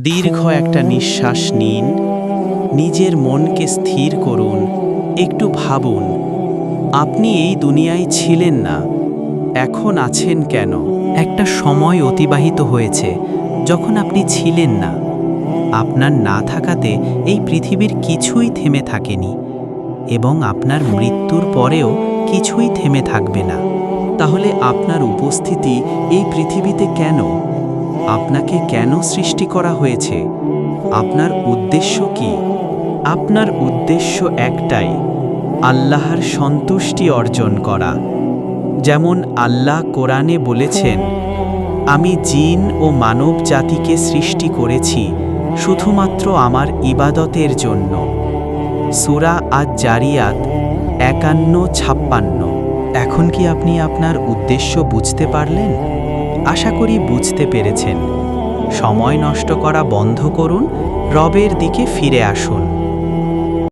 দীর্ঘ একটা নিঃশ্বাস নিন, নিজের মনকে স্থির করুন, একটু ভাবুন, আপনি এই দুনিয়ায় ছিলেন না, এখন আছেন কেন? একটা সময় অতিবাহিত হয়েছে, যখন আপনি ছিলেন না। আপনার না থাকাতে এই পৃথিবীর কিছুই থেমে থাকেনি এবং আপনার মৃত্যুর পরেও কিছুই থেমে থাকবে না। তাহলে আপনার উপস্থিতি এই পৃথিবীতে কেন? আপনাকে কেন সৃষ্টি করা হয়েছে? আপনার উদ্দেশ্য কি? আপনার উদ্দেশ্য একটাই, আল্লাহর সন্তুষ্টি অর্জন করা। যেমন আল্লাহ কোরআনে বলেছেন, আমি জিন ও মানব জাতিকে সৃষ্টি করেছি শুধুমাত্র আমার ইবাদতের জন্য। সুরা আজ জারিয়াত একান্ন ছাপ্পান্ন। এখন কি আপনি আপনার উদ্দেশ্য বুঝতে পারলেন? আশা করি বুঝতে পেরেছেন। সময় নষ্ট করা বন্ধ করুন রবের দিকে ফিরে আসুন।